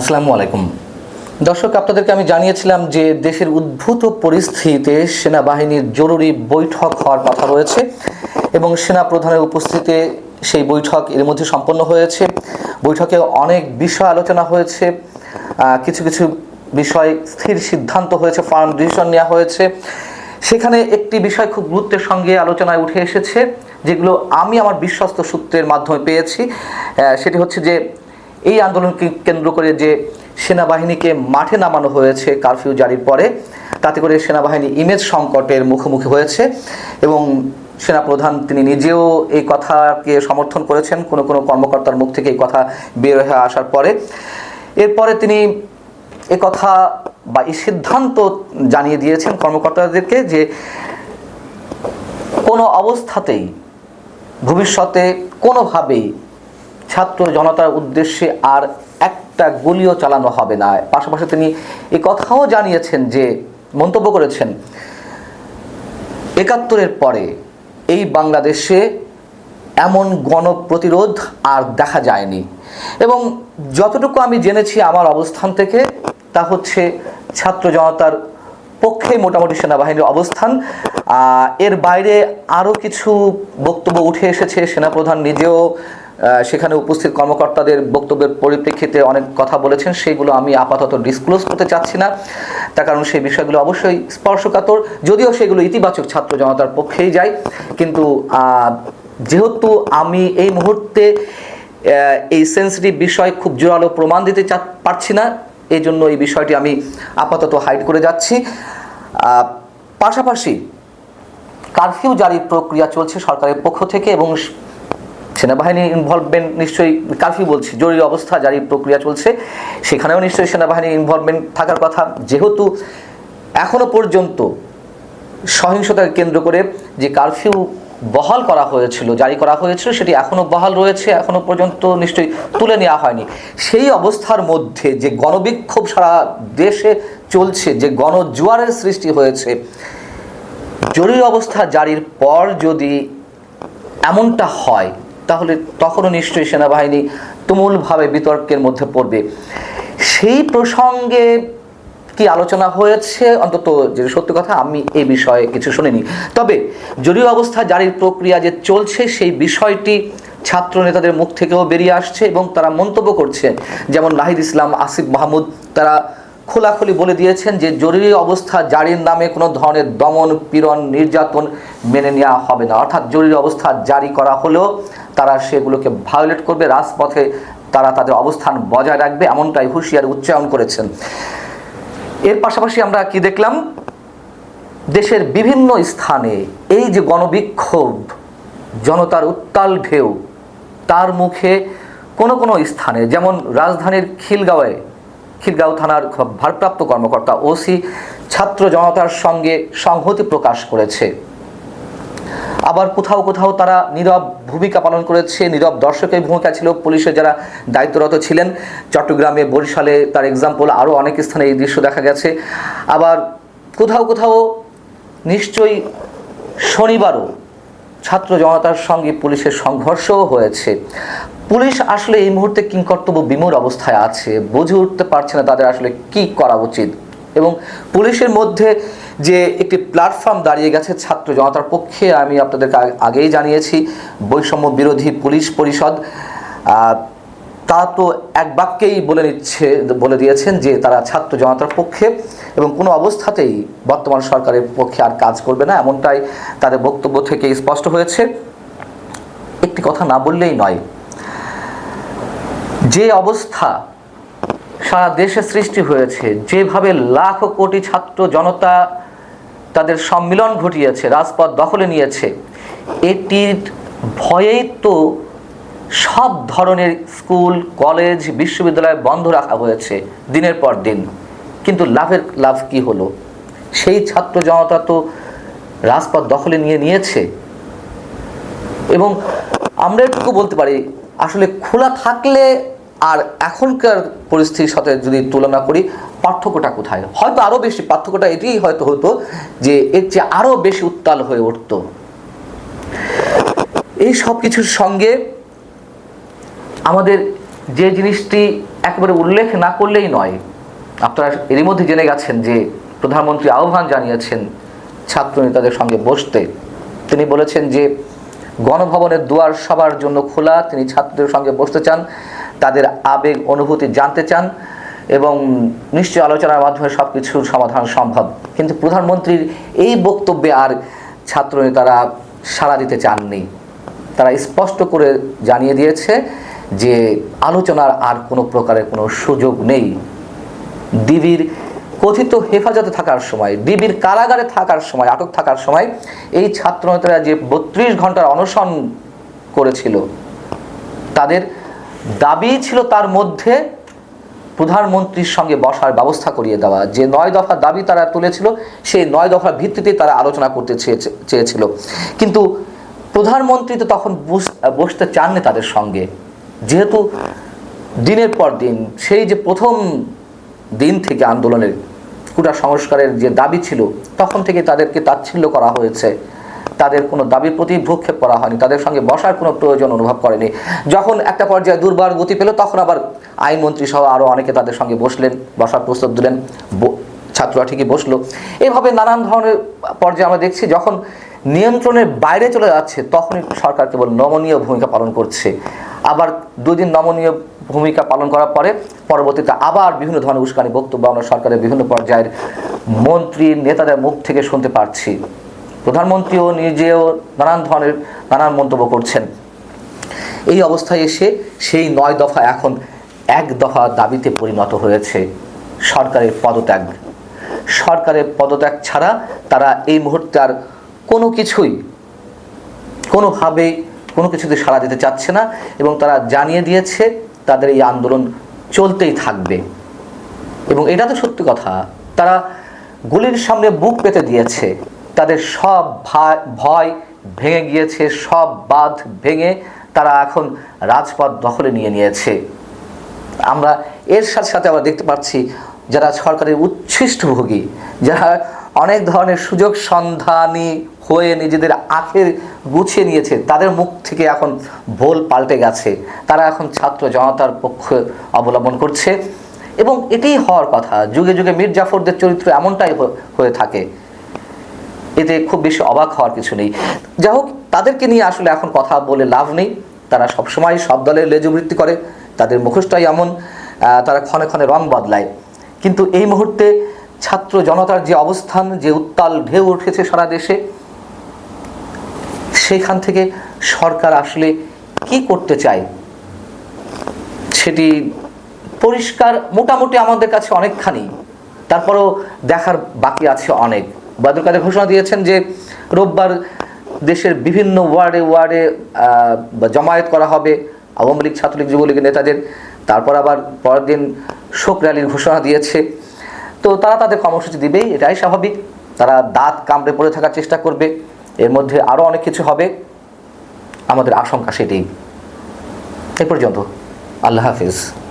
আসসালামু আলাইকুম। দর্শক, আপনাদেরকে আমি জানিয়েছিলাম যে দেশের উদ্ভূত পরিস্থিতিতে সেনাবাহিনীর জরুরি বৈঠক হওয়ার কথা রয়েছে এবং সেনা প্রধানের উপস্থিতিতে সেই বৈঠক এর মধ্যে সম্পন্ন হয়েছে। বৈঠকে অনেক বিষয় আলোচনা হয়েছে কিছু কিছু বিষয় স্থির সিদ্ধান্ত হয়েছে, ফার্ম ডিসিশন নেওয়া হয়েছে। সেখানে একটি বিষয় খুব গুরুত্বের সঙ্গে আলোচনায় উঠে এসেছে, যেগুলো আমি আমার বিশ্বস্ত সূত্রের মাধ্যমে পেয়েছি। সেটি হচ্ছে যে এই আন্দোলনকে কেন্দ্র করে যে সেনাবাহিনীকে মাঠে নামানো হয়েছে কারফিউ জারির পরে, তাতে করে সেনাবাহিনী ইমেজ সংকটের মুখোমুখি হয়েছে এবং সেনাপ্রধান তিনি নিজেও এই কথাকে সমর্থন করেছেন, কোনো কোনো কর্মকর্তার মুখ থেকে এই কথা বের হয়ে আসার পরে। এরপরে তিনি এ কথা বা এই সিদ্ধান্ত জানিয়ে দিয়েছেন কর্মকর্তাদেরকে যে কোনো অবস্থাতেই ভবিষ্যতে কোনোভাবেই ছাত্র জনতার উদ্দেশ্যে আর একটা গুলিও চালানো হবে না। পাশাপাশি তিনি এই কথাও জানিয়েছেন যে, মন্তব্য করেছেন, একাত্তরের পরে এই বাংলাদেশে এমন গণপ্রতিরোধ আর দেখা যায়নি। এবং যতটুকু আমি জেনেছি আমার অবস্থান থেকে, তা হচ্ছে ছাত্র জনতার পক্ষে মোটামুটি সেনাবাহিনীর অবস্থান। এর বাইরে আরও কিছু বক্তব্য উঠে এসেছে, সেনাপ্রধান নিজেও সেখানে উপস্থিত কর্মকর্তাদের বক্তব্যের পরিপ্রেক্ষিতে অনেক কথা বলেছেন। সেগুলো আমি আপাতত ডিসক্লোজ করতে চাচ্ছি না। তার কারণ সেই বিষয়গুলো অবশ্যই স্পর্শকাতর। যদিও সেগুলো ইতিবাচক ছাত্র জনতার পক্ষেই যায়। কিন্তু যেহেতু আমি এই মুহূর্তে এই সেন্সিটিভ বিষয় খুব জোরালো প্রমাণ দিতে পারছি না এই জন্য এই বিষয়টি আমি আপাতত হাইড করে যাচ্ছি। পাশাপাশি কারফিউ জারির প্রক্রিয়া চলছে সরকারের পক্ষ থেকে এবং সেনাবাহিনীর ইনভলভমেন্ট নিশ্চয়ই কারফিউ বলছি, জরুরি অবস্থা, জারি প্রক্রিয়া চলছে, সেখানেও নিশ্চয়ই সেনাবাহিনীর ইনভলভমেন্ট থাকার কথা। যেহেতু এখনও পর্যন্ত সহিংসতাকে কেন্দ্র করে যে কারফিউ বহাল করা হয়েছিল, জারি করা হয়েছিল, সেটি এখনও বহাল রয়েছে, এখনও পর্যন্ত নিশ্চয়ই তুলে নেওয়া হয়নি। সেই অবস্থার মধ্যে যে গণবিক্ষোভ সারা দেশে চলছে, যে গণজোয়ারের সৃষ্টি হয়েছে, জরুরি অবস্থা জারির পর যদি এমনটা হয় তাহলে তখনও নিশ্চয়ই সেনাবাহিনী তুমুলভাবে বিতর্কের মধ্যে পড়বে। সেই প্রসঙ্গে কি আলোচনা হয়েছে? অন্তত যে সত্যি কথা, আমি এই বিষয়ে কিছু শুনিনি। তবে জরুরি অবস্থা জারির প্রক্রিয়া যে চলছে, সেই বিষয়টি ছাত্র নেতাদের মুখ থেকেও বেরিয়ে আসছে এবং তারা মন্তব্য করছে। যেমন নাহিদ ইসলাম, আসিফ মাহমুদ, তারা খোলাখুলি বলে দিয়েছেন যে জরুরি অবস্থা জারির নামে কোনো ধরনের দমন পীড়ন নির্যাতন মেনে নেওয়া হবে না। অর্থাৎ জরুরি অবস্থা জারি করা হলেও তারা সেগুলোকে ভায়োলেট করবে, রাজপথে তারা তাদের অবস্থান বজায় রাখবে, এমনটাই হুঁশিয়ার উচ্চারণ করেছেন। এর পাশাপাশি আমরা কি দেখলাম? দেশের বিভিন্ন স্থানে এই যে গণবিক্ষোভ, জনতার উত্তাল ঢেউ, তার মুখে কোনো কোনো স্থানে, যেমন রাজধানীর খিলগাঁওয়ে, খিলগাঁও থানার ভারপ্রাপ্ত কর্মকর্তা ওসি ছাত্র জনতার সঙ্গে সংহতি প্রকাশ করেছে। আবার কোথাও কোথাও তারা নীরব ভূমিকা পালন করেছে, নীরব দর্শকের ভূমিকা ছিল। পুলিশের যারা দায়িত্বরত ছিলেন, চট্টগ্রামে, বরিশালে তার এক্সাম্পল আরও অনেক স্থানে এই দৃশ্য দেখা গেছে। আবার কোথাও কোথাও নিশ্চয়ই শনিবারও ছাত্র জনতার সঙ্গে পুলিশের সংঘর্ষও হয়েছে। পুলিশ আসলে এই মুহূর্তে কিংকর্তব্য বিমূর অবস্থায় আছে, বুঝে উঠতে পারছে না তাদের আসলে কি করা উচিত। এবং পুলিশের মধ্যে যে একটি প্ল্যাটফর্ম দাঁড়িয়ে গেছে ছাত্র জনতার পক্ষে, আমি আপনাদেরকে আগেই জানিয়েছি, বৈষম্য বিরোধী পুলিশ পরিষদ। তা তো এক বাক্যেই বলে নিচ্ছে, বলে দিয়েছেন যে তারা ছাত্র জনতার পক্ষে এবং কোনো অবস্থাতেই বর্তমান সরকারের পক্ষে আর কাজ করবে না, এমনটাই তাদের বক্তব্য থেকে স্পষ্ট হয়েছে। একটি কথা না বললেই নয়, যে অবস্থা সারা দেশে সৃষ্টি হয়েছে, যেভাবে লাখ কোটি ছাত্র জনতা তাদের সম্মিলন ঘটিয়েছে, রাজপথ দখলে নিয়েছে। এটির ভয়েই তো সব ধরনের স্কুল, কলেজ, বিশ্ববিদ্যালয় বন্ধ রাখা হয়েছে দিনের পর দিন। কিন্তু লাভের লাভ কি হলো? সেই ছাত্র জনতা তো রাজপথ দখলে নিয়ে নিয়েছে। এবং আমরা একটু বলতে পারি, আসলে খোলা থাকলে আর এখনকার পরিস্থিতির সাথে যদি তুলনা করি, পার্থক্যটা কোথায়? হয়তো আরও বেশি, পার্থক্যটা এটিই হয়তো হতো যে এর চেয়ে আরও বেশি উত্তাল হয়ে উঠতো। এই সব কিছুর সঙ্গে আমাদের যে জিনিসটি একেবারে উল্লেখ না করলেই নয়, আপনারা এরই মধ্যে জেনে গেছেন যে প্রধানমন্ত্রী আহ্বান জানিয়েছেন ছাত্র নেতাদের সঙ্গে বসতে। তিনি বলেছেন যে গণভবনের দুয়ার সবার জন্য খোলা, তিনি ছাত্রদের সঙ্গে বসতে চান। তাদের আবেগ অনুভূতি জানতে চান এবং নিশ্চয় আলোচনার মাধ্যমে সব কিছুর সমাধান সম্ভব। কিন্তু প্রধানমন্ত্রীর এই বক্তব্যে আর ছাত্র নেতারা সাড়া দিতে চাননি। তারা স্পষ্ট করে জানিয়ে দিয়েছে যে আলোচনার আর কোনো প্রকারের কোনো সুযোগ নেই। ডিবির কথিত হেফাজতে থাকার সময়, ডিবির কারাগারে থাকার সময়, আটক থাকার সময় এই ছাত্রনেতারা যে বত্রিশ ঘণ্টার অনশন করেছিল, তাদের দাবি ছিল তার মধ্যে প্রধানমন্ত্রীর সঙ্গে বসার ব্যবস্থা করিয়ে দেওয়া। যে নয় দফা দাবি তারা তুলেছিল, সেই নয় দফার ভিত্তিতে তারা আলোচনা করতে চেয়েছে- চেয়েছিল। কিন্তু প্রধানমন্ত্রী তো তখন বস- বসতে চাননি তাদের সঙ্গে। যেহেতু দিনের পর দিন সেই যে প্রথম দিন থেকে আন্দোলনের কুটা সংস্কারের যে দাবি ছিল, তখন থেকে তাদেরকে তাচ্ছিল্য করা হয়েছে। তাদের কোনো দাবির প্রতি ভ্রুক্ষেপ করা হয়নি, তাদের সঙ্গে বসার কোনো প্রয়োজন অনুভব করেনি। যখন একটা পর্যায়ে দুর্বার গতি পেল, তখন আবার আইনমন্ত্রী সহ আরও অনেকে তাদের সঙ্গে বসলেন, বসার প্রস্তাব দিলেন ছাত্ররা ঠিকই বসল। এভাবে নানান ধরনের পর্যায়ে আমরা দেখছি, যখন নিয়ন্ত্রণের বাইরে চলে যাচ্ছে, তখনই সরকার কেবল নমনীয় ভূমিকা পালন করছে। আবার দুদিন নমনীয় ভূমিকা পালন করার পরে পরবর্তীতে আবার বিভিন্ন ধরনের উস্কানি বক্তব্য আমরা সরকারের বিভিন্ন পর্যায়ের মন্ত্রী, নেতাদের মুখ থেকে শুনতে পারছি। প্রধানমন্ত্রীও নিজেও নানান ধরনের, নানান মন্তব্য করছেন। এই অবস্থায় এসে সেই নয় দফা এখন এক দফা দাবিতে পরিণত হয়েছে সরকারের পদত্যাগ। সরকারের পদত্যাগ ছাড়া তারা এই মুহূর্তে আর কোনো কিছুই, কোনোভাবে কোনো কিছুতে সাড়া দিতে চাচ্ছে না এবং তারা জানিয়ে দিয়েছে তাদের এই আন্দোলন চলতেই থাকবে। এবং এটা তো সত্যি কথা। তারা গুলির সামনে বুক পেতে দিয়েছে। তাদের সব ভয় ভেঙে গিয়েছে, সব বাঁধ ভেঙে তারা এখন রাজপথ দখলে নিয়ে নিয়েছে। আমরা এর সাথে সাথে আবার দেখতে পাচ্ছি যারা সরকারের উচ্ছিষ্টভোগী, যারা অনেক ধরনের সুযোগ সন্ধানী হয়ে নিজেদের আখের গুছিয়ে নিয়েছে, তাদের মুখ থেকে এখন ভোল পাল্টে গেছে। তারা এখন ছাত্র জনতার পক্ষ অবলম্বন করছে। এবং এটাই হওয়ার কথা। যুগে যুগে মীর জাফরদের চরিত্র এমনটাই হয়ে থাকে। এতে খুব বেশি অবাক হওয়ার কিছু নেই। যাই হোক তাদেরকে নিয়ে আসলে এখন কথা বলে লাভ নেই। তারা সবসময় সব দলের লেজবৃত্তি করে, তাদের মুখোশটাই এমন তারা ক্ষণে ক্ষণে রং বদলায়। কিন্তু এই মুহূর্তে ছাত্র জনতার যে অবস্থান, যে উত্তাল ঢেউ উঠেছে সারা দেশে, সেখান থেকে সরকার আসলে কি করতে চায়, সেটি পরিষ্কার মোটামুটি আমাদের কাছে অনেকখানি। তারপরেও দেখার বাকি আছে অনেক। বাদুর কাদের ঘোষণা দিয়েছেন যে রোববার দেশের বিভিন্ন ওয়ার্ডে ওয়ার্ডে জমায়েত করা হবে আওয়ামী লীগ ছাত্রলীগ যুবলীগের নেতাদের। তারপর আবার পরের দিন শোক র্যালির ঘোষণা দিয়েছে। তো তারা তাদের কর্মসূচি দিবেই, এটাই স্বাভাবিক। তারা দাঁত কামড়ে পড়ে থাকার চেষ্টা করবে। এর মধ্যে আরও অনেক কিছু হবে। আমাদের আশঙ্কা সেটাই। এই পর্যন্ত। আল্লাহ হাফিজ।